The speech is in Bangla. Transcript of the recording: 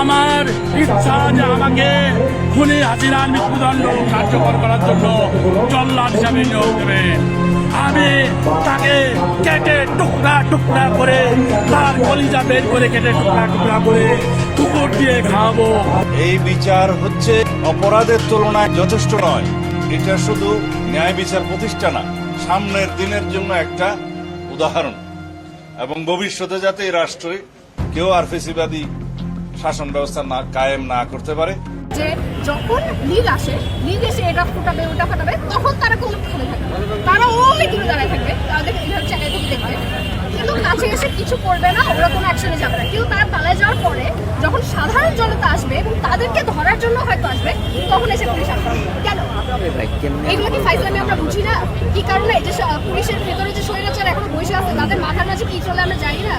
আমার ইচ্ছা যে আমাকে খুনি হাসিনার মৃত্যুদণ্ড কার্যকর করার জন্য জল্লাদ হিসাবে নিয়োগ দেবে। আমি তাকে কেটে টুকরা টুকরা করে তার কলিজা বের করে কেটে টুকরা টুকরা করে দিয়ে খাওয়াবো এই বিচার হচ্ছে অপরাধের তুলনায় যথেষ্ট নয়। এটা শুধু ন্যায় বিচার প্রতিষ্ঠা না সামনের দিনের জন্য একটা উদাহরণ। এবং ভবিষ্যতে যাতে এই রাষ্ট্রে কেউ আর ফেসিবাদী শাসন ব্যবস্থা না কায়েম না করতে পারে। যে যখন লীগ আসে লীগ এসে এটা ফুটাবে ওটা ফাটাবে তখন তারা কোনো করে থাকবে তারা ওই দূরে দাঁড়ায় থাকবে তাদের দেখবে কিন্তু কাছে এসে কিছু করবে না ওরা কোনো অ্যাকশনে যাবে না। কিন্তু তারা পালায় যাওয়ার পরে যখন সাধারণ জনতা আসবে এবং তাদেরকে ধরার জন্য হয়তো আসবে তখন এসে পুলিশ আক্রমণ কেন? এগুলো কি ফাইজলামি আমরা বুঝি না? কি কারণে? এই যে পুলিশের ভেতরে যে শরীরাচার এখনও বসে আছে তাদের মাথার মাঝে কি চলে আমরা জানি না?